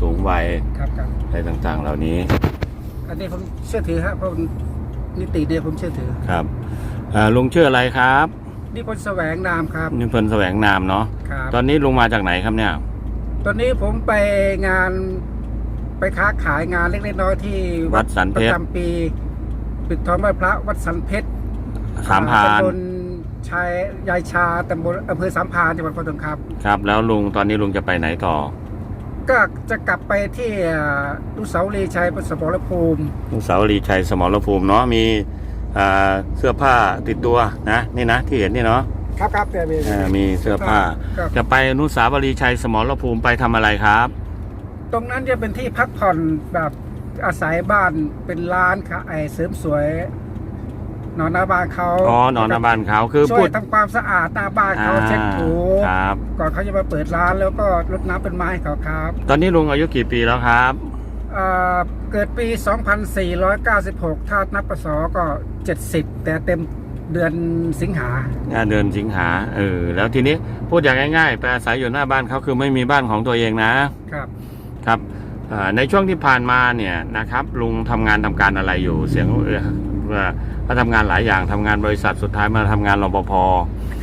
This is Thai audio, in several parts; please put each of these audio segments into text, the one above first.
สูงวัยครับครับอะไรต่างๆ เหล่านี้อันนี้ผมเชื่อถือครับเพราะมันนิติเนี่ยผมเชื่อถือ ครับอ่าลุงชื่ออะไรครับนี่พลแสวงนามครับนี่เพลินแสวงนามเนาะครับ ตอนนี้ลุงมาจากไหนครับเนี่ยตอนนี้ผมไปงานไปค้าขายงานเล็กๆน้อยๆที่วัดสันปเพระชรจำปี ปิดทองไหว้พระวัดสันเพชรสามพรานตำบลชายยายชาตำบลอำเภอสามพรานจังหวัดพะทงครับ ครับ แล้วลุงตอนนี้ลุงจะไปไหนต่อ ก็จะกลับไปที่ลูกเสาวรีย์ชัยสมรภูมิลุงสาวรีชัยสมรภูมิเนาะมีอ่าเสื้อผ้าติดตัวนะนี่นะที่เห็นนี่เนาะครับครับแต่มีอ่ามีเสื้อผ้าครับจะไปอนุสาวรีย์ชัยสมรภูมิไปทำอะไรครับ ตรงนั้นจะเป็นที่พักผ่อนแบบอาศัยบ้านเป็นร้านค่ะไอเสริมสวย นอนหน้าบ้านเขาอ๋อนอนหน้าบ้านเขาคือช่วพูยดทำความสะอาดหน้าบ้านเขาอ่าเช็ดถูครับ ก่อนเขาจะมาเปิดร้านแล้วก็รดน้ำเป็นไม้ให้เขาครับตอนนี้ลุงอายุกี่ปีแล้วครับ เอ่อเกิดปี 2496 ถ้านับปศก็ 70 แต่เต็มเดือนสิงหา อ่าเดือนสิงหาเออแล้วทีนี้พูดอย่างง่ายๆไปอาศัยอยู่หน้าบ้านเขาคือไม่มีบ้านของตัวเองนะครับ ครับอ่าในช่วงที่ผ่านมาเนี่ยนะครับลุงทำงานทำการอะไรอยู่เสียงเออ ว่าเขาทำงานหลายอย่างทำงานบริษัทสุดท้ายมาทำงานรปภ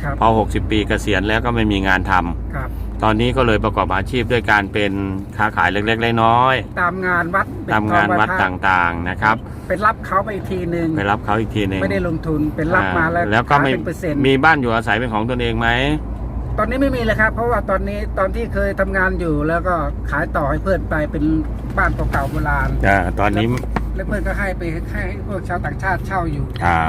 ครับพอ 60 ปีเกษียณแล้วก็ไม่มีงานทำครับตอนนี้ก็เลยประกอบอาชีพด้วยการเป็นค้าขายเล็กๆน้อยตามงานวัดๆทำงานวัดต่างๆนะครับเป็นรับเขาไปอีกทีหนึ่งไปรับเขาอีกทีหนึ่งไม่ได้ลงทุนเป็นรับมาแล้วอ่แล้วก็ไม่ขายเป็นเปอร์เซ็นต์มีบ้านอยู่อาศัยเป็นของตนเองไหมตอนนี้ไม่มีเลยครับ เพราะว่าตอนนี้ตอนที่เคยทำงานอยู่แล้วก็ขายต่อให้เพื่อนไปเป็นบ้านเก่าๆโบราณ อ่าตอนนี้ แล้วเพื่อนก็ให้ไปให้พวกชาวต่างชาติเช่าอยู่ อ่า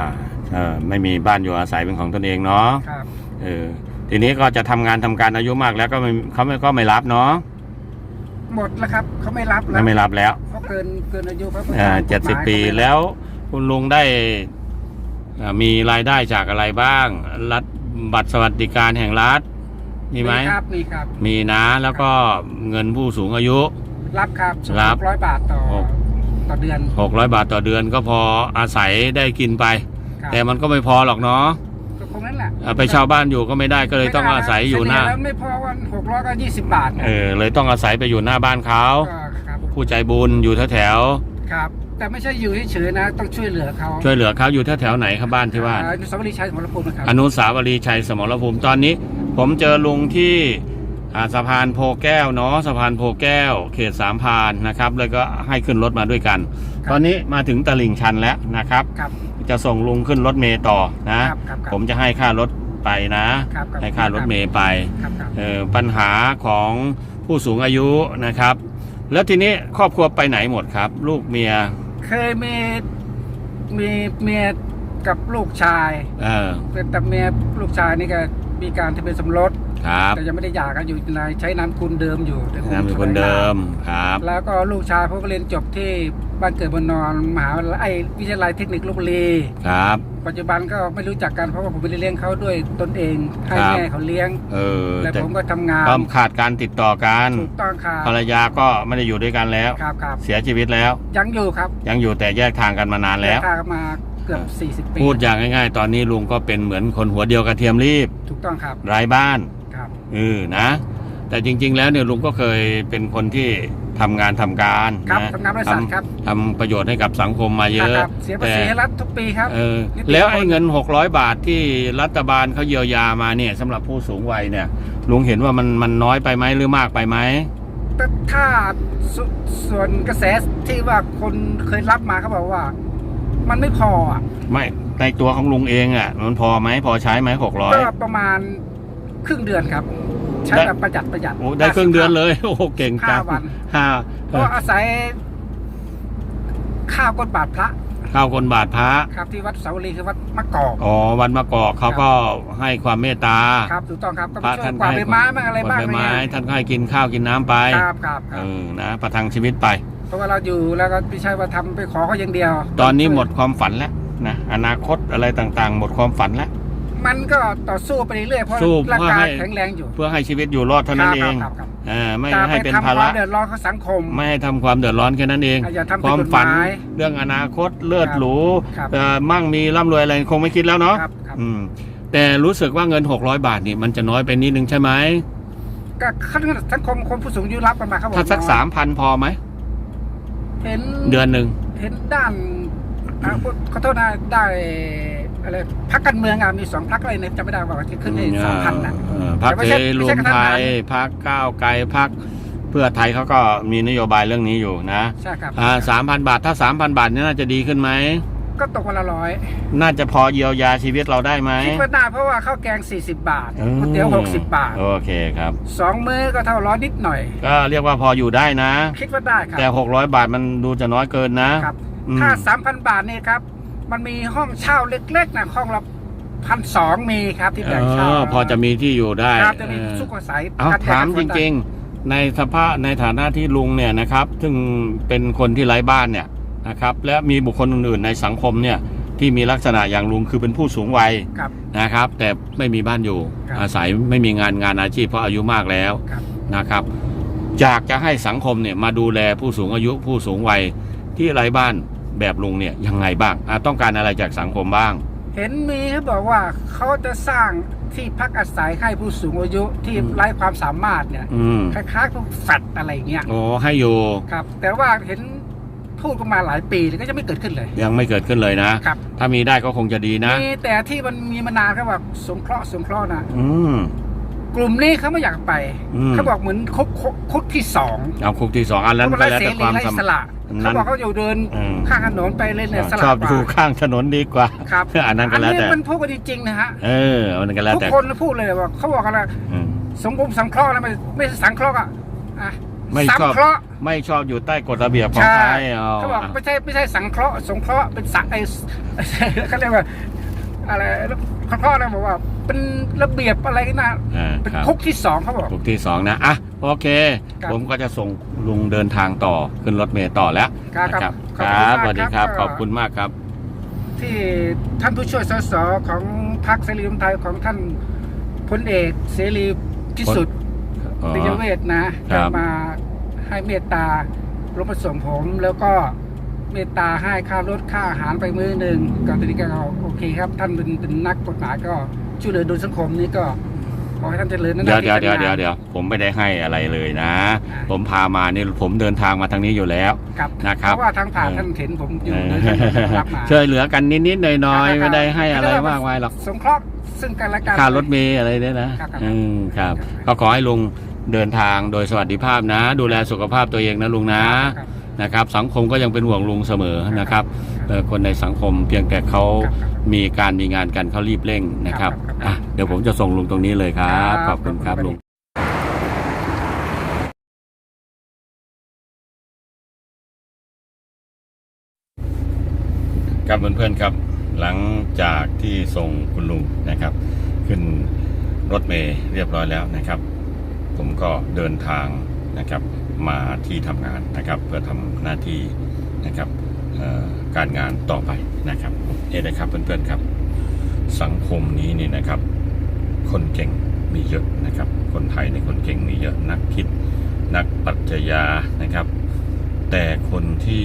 เออไม่มีบ้านอยู่อาศัยเป็นของตนเองเนาะครับ เออทีนี้ก็จะทำงานทำการอายุมากแล้วก็ไม่เขาไม่ก็ไม่รับเนาะหมดแล้วครับเขาไม่รับแล้ไม่วไม่รับแล้วเขาเกินเกินอายุเขาอ่าเจ็ดสิบปีแล้วคุณลุงได้อ่ามีรายได้จากอะไรบ้าง รัฐบัตรสวัสดิการแห่งรัฐมีไหมครับมีครับ มีนะแล้วก็เงินผู้สูงอายุ รับครับรับ ร้อยบาทต่อหก ต่อเดือน600บาทต่อเดือนก็พออาศัยได้กินไป ครับแต่มันก็ไม่พอหรอกเนาะก็คงนั้นแหละอ่าไปเช่าบ้านอยู่ก็ไม่ได้ก็เลยต้องอาศัยอยู่หน้าเฉลี่แล้วไม่พอวันหกร้อยก็ยี่สิบบาทนะเออเลยต้องอาศัยไปอยู่หน้าบ้านเขาก็ครับผู้ใจบุญอยู่แถวครับ แต่ไม่ใช่อยู่เฉยๆนะ ต้องช่วยเหลือเขาๆช่วยเหลือเขาอยู่แถวๆไหนครับบ้านที่ว่า อ่อนุสาวรีย์ชัยสมรภูมินะครับ อนุสาวรีย์ชัยสมรภูมิตอนนี้ ผมเจอลุงที่อ่า สะพานโพแก้วเนาะสะพานโพแก้ว เขตสามพรานนะครับเลยก็ให้ขึ้นรถมาด้วยกัน ตอนนี้มาถึงตลิ่งชันแล้วนะครับครับจะส่งลุงขึ้นรถเมย์ต่อนะครับครับครับผมจะให้ค่ารถไปนะครับครับให้ค่ารถเมย์ไปครับครับเอ่อปัญหาของผู้สูงอายุนะครับ แล้วทีนี้ครอบครัวไปไหนหมดครับ ลูกเมีย เคยมีมีเมียกับลูกชายเออแต่เมียลูกชายนี่ก็มีการทะเบียนสมรส ครับแต่ยังไม่ได้หย่ากันอยู่ในใช้นามคุณเดิมอยู่แต่นามเป็นคนเดิมครับ แล้วก็ลูกชายเขาก็เรียนจบที่บ้านเกิดบนนอนมหาวิทยาลัยไอ้วิทยาลัยเทคนิคลพบุรีครับ ปัจจุบันก็ไม่รู้จักกันเพราะว่าผมไปเลี้ยงเขาด้วยตนเองให้ครับ แม่เขาเลี้ยงเออแต่แต่ผมก็ทำงานก็ขาดการติดต่อกันถูกต้องครับภรรยาก็ไม่ได้อยู่ด้วยกันแล้ว ครับครับเสียชีวิตแล้ว ยังอยู่ครับยังอยู่แต่แยกทางกันมานานแล้วทางมาเกือบ40 ปีพูดอย่างง่าย ๆ ตอนนี้ลุงก็เป็นเหมือนคนหัวเดียวกระเทียมรีบ ถูกต้องครับไร้บ้านครับ เออนะ แต่จริง ๆ แล้วเนี่ยลุงก็เคยเป็นคนที่ทำงานทำการครับนะทำงานบริษัทครับ ทำประโยชน์ให้กับสังคมมาเยอะครับเสียภาษีให้รัฐทุกปีครับเออนิติแล้วไอ้เงิน 600 บาทที่รัฐบาลเขาเยียวยามาเนี่ยสำหรับผู้สูงวัยเนี่ย ลุงเห็นว่ามันมันน้อยไปไหมหรือมากไปไหม แต่ถ้าสส่วนกระแสที่ว่าคนเคยรับมาเขาบอกว่า มันไม่พออะไม่ในตัวของลุงเองอะมันพอไหมพอใช้ไหมหกร้อยก็ประมาณ ครึ่งเดือนครับ ใช้ได้แบบประหยัดประหยัดโอ้ได้ครึ่งเดือนเลย โอ้โหเก่งจัห้างวันห้าเพราะอาศัยข้าวก้นบาทพระข้าวคนบาทพระครับที่วัดเสาวรีคือวัดมะกอกอ๋อวันมะกอกเขาก็ให้ความเมตตาครับถูกต้องครับก็พระช่วท่ายนกวาดให้ใบไม้บ้างอะไรบ้างใบไม้อะไรเงี้ยท่านก็ให้กินข้าวกินน้ำไปครับครับคเอรับอนะประทังชีวิตไป เพราะว่าเราอยู่แล้วก็ไม่ใช่ว่าทำไปขอเขาอย่างเดียว ตอนนี้หมดความฝันแล้วนะอนาคตอะไรต่างๆ หมดความฝันแล้ว มันก็ต่อสู้ไปเรื่อยๆเพราะสู้ร่างเพื่อกายให้ แข็งแรงอยู่ เพื่อให้ชีวิตอยู่รอดเท่านั้นเองครับครับเออไม่ครับให้เป็นแต่ไปภาทำคระวามเดือดร้อนเขาสังคม ไม่ให้ทำความเดือดร้อนแค่นั้นเองอย่าทำควาผิมดกฎหฝันมายเรื่องอนาคตเลือดครับ หรูครับเอ่อมั่งมีร่ำรวยอะไรคงไม่คิดแล้วเนาะครับครับ อืมแต่รู้สึกว่าเงิน 600 บาทนี่มันจะน้อยไปนิดนึงใช่ไหมก็ขั้นสังคมคนผู้สูงอายุรับกันมาครับผมถ้าสักสามพันพอไหม เห็นเดือนหนึ่งเห็นด้านอ่าขอโทษนะได้ อะไรพักการเมืองอะมีสองพักอะไรเนี่ยจำไม่ได้ว่าที่ขึ้นในสามพันนะเออพักแต่ไม่เสใช่รีรไม่วใช่มกระทันไทหันยพักก้าวไกลพักเพื่อไทยเขาก็มีนโยบายเรื่องนี้อยู่นะใช่ครับอ่าสามพันบาทถ้าสามพันบาทนี่น่าจะดีขึ้นไหมก็ตกวันละร้อยน่าจะพอเยียวยาชีวิตเราได้ไหมคิดว่าได้เพราะว่าข้าวแกง 40 บาทก๋วยเตี๋ยว60 บาท โอเคครับสองมื้อก็เท่าร้อยนิดหน่อย ก็เรียกว่าพออยู่ได้นะ คิดว่าได้ครับแต่หกร้อยบาทมันดูจะน้อยเกินนะครับอืมถ้า3,000 บาทนี่ครับ มันมีห้องเช่าเล็กๆนะห้องละพันสองมีครับที่เอแบ่งเช่าอพอจะมีที่อยู่ได้ครับจะมีเออสุขอาศัยเอาถามจริงๆ ในสภาพในฐานะที่ลุงเนี่ยนะครับ ซึ่งเป็นคนที่ไร้บ้านเนี่ยนะครับ และมีบุคคลอื่นๆในสังคมเนี่ยที่มีลักษณะอย่างลุงคือเป็นผู้สูงวัยๆครับนะครับ แต่ไม่มีบ้านอยู่ครับอาศัยไม่มีงานงานอาชีพเพราะอายุมากแล้วครับนะครับอยากจะให้สังคมเนี่ยมาดูแลผู้สูงอายุผู้สูงวัยที่ไร้บ้าน แบบลุงเนี่ยยังไงบ้างอะต้องการอะไรจากสังคมบ้าง เห็นมีเขาบอกว่าเขาจะสร้างที่พักอาศัยให้ผู้สูงอายุที่อืมไร้ความสามารถเนี่ยอืมคล้ายๆพวกแฟดอะไรอย่างเงี้ยโอ้ให้อยู่ครับ แต่ว่าเห็นพูดกันมาหลายปีแล้วก็จะไม่เกิดขึ้นเลย ยังไม่เกิดขึ้นเลยนะครับถ้ามีได้ก็คงจะดีนะมีแต่ที่มันมีมานานเขาบอกสงเคราะห์สงเคราะห์นะ อืม กลุ่มนี้เขาไม่อยากไป อืม เขาบอกเหมือนคุกคุกคุกที่สองเอาคุกที่สองอันนั้นเขาก็ไร้แล้วเสแต่รีความไร้สสละนั้นเขาบอกเขาอยู่เดินอืม ข้างถนนไปเลยเนี่ยสชละอบกว่าอยู่ข้างถนนดีกว่า ครับอันนั้นก็แล้วอันแต่นี้มันพูดกันจริงๆนะฮะเอออันนั้นก็แล้วทุกแต่คนพูดเลยว่าเขาบอกกันนะอืมสงคมสังเคราะห์นะไม่ไม่ใช่สังเคราะห์อะอะไม่สัชอบ เคราะห์ ไม่ชอบอยู่ใต้กฎระเบียบของใช่ใครอ๋อเขาบอกไม่ใช่ไม่ใช่สังเคราะห์สงเคราะห์เป็นสังไอเขาเรียกว่าอะไรเขาเคราะห์นะบอกว่า เป็นระเบียบอะไรนะอ่าเป็นครับคุกที่สองเขาบอก คุกที่สองนะอะโอเค ครับ ผมก็จะส่งลุงเดินทางต่อขึ้นรถเมล์ต่อแล้วครับนะครับขคอบคุณมากรับสวัสดีครับครับ ขอบคุณมากครับ ที่ท่านผู้ช่วยสสของพรรคเสรีรวมไทยของท่านพลเอกเสรีพิสุทธิ์อ๋อปิยเวทนะครับมาให้เมตตาลงมาส่งผมแล้วก็เมตตาให้ค่ารถค่าอาหารไปมื้อหนึ่งก็ตอนนี้ก็โอเคครับ ท่านเป็นเป็นนักกฎหมายก็ ช่วยเหลือโดยสังคมนี้ก็ขอให้ท่านเจริญนั่นเดี๋ยวเดี๋ยวเดี๋ยวเดี๋ยวเดี๋ยวผมไม่ได้ให้อะไรเลยนะ ผมพามานี่ผมเดินทางมาทางนี้อยู่แล้วครับนะครับเพราะว่าทางผ่านเออท่านเห็นผมอยู่เออเลยท่านรับมาช่วยเหลือกันนิดๆหน่อยครับๆไม่ได้ให้อะไรมากมายหรอกสงเคราะห์ซึ่งกันและกันค่ารถเมล์อะไรเนี่ยนะครับครับอืมครับ ก็ขอให้ลุงเดินทางโดยสวัสดิภาพนะ ดูแลสุขภาพตัวเองนะลุงนะครับ นะครับสังคมก็ยังเป็นห่วงลุงเสมอนะครับเอ่อคนในสังคมเพียงแต่เขาครับครับมีการมีงานกันเขารีบเร่งนะครับครับครับอะเดี๋ยวผมจะส่งลุงตรงนี้เลยครับครับขอบคุณครับขอบคุณลุงครับเพื่อนๆครับ หลังจากที่ส่งคุณลุงนะครับ ขึ้นรถเมล์เรียบร้อยแล้วนะครับ ผมก็เดินทาง นะครับมาที่ทำงานนะครับเพื่อทำหน้าที่นะครับการงานต่อไปนะครับนี่นะครับเพื่อนๆครับ สังคมนี้นี่นะครับ คนเก่งมีเยอะนะครับ คนไทยในคนเก่งมีเยอะนักคิด นักปรัชญานะครับ แต่คนที่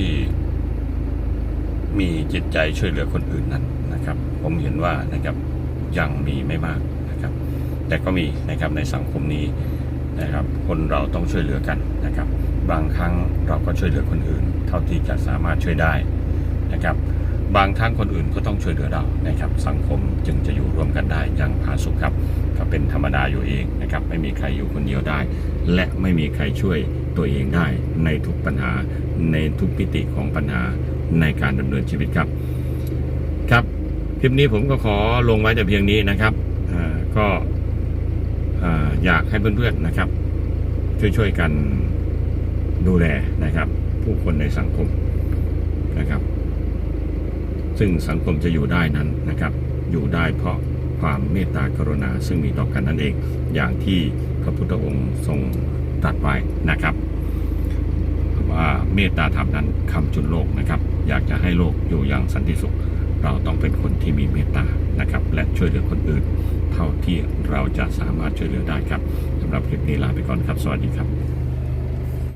มีจิตใจช่วยเหลือคนอื่นนั้นนะครับ ผมเห็นว่านะครับยังมีไม่มากนะครับ แต่ก็มีนะครับในสังคมนี้ นะครับ คนเราต้องช่วยเหลือกันนะครับ บางครั้งเราก็ช่วยเหลือคนอื่น เท่าที่จะสามารถช่วยได้นะครับ บางครั้งคนอื่นก็ต้องช่วยเหลือเรานะครับ สังคมจึงจะอยู่ร่วมกันได้อย่างผาสุกครับก็เป็นธรรมดาอยู่เองนะครับ ไม่มีใครอยู่คนเดียวได้ และไม่มีใครช่วยตัวเองได้ในทุกปัญหาในทุกมิติของปัญหาในการดำเนินชีวิตครับ ครับคลิปนี้ผมก็ขอลงไว้แต่เพียงนี้นะครับอ่าก็ อยากให้เพื่อนๆนะครับ ช่วยๆกันดูแลนะครับ ผู้คนในสังคมนะครับ ซึ่งสังคมจะอยู่ได้นั้นนะครับ อยู่ได้เพราะความเมตตากรุณาซึ่งมีต่อกันนั่นเอง อย่างที่พระพุทธองค์ทรงตรัสไว้นะครับว่าเมตตาธรรมนั้นคำจุนโลกนะครับ อยากจะให้โลกอยู่อย่างสันติสุข เราต้องเป็นคนที่มีเมตตานะครับ และช่วยเหลือคนอื่น เท่าที่เราจะสามารถช่วยเหลือได้ครับสำหรับคลิปนี้ลาไปก่อนครับ สวัสดีครับ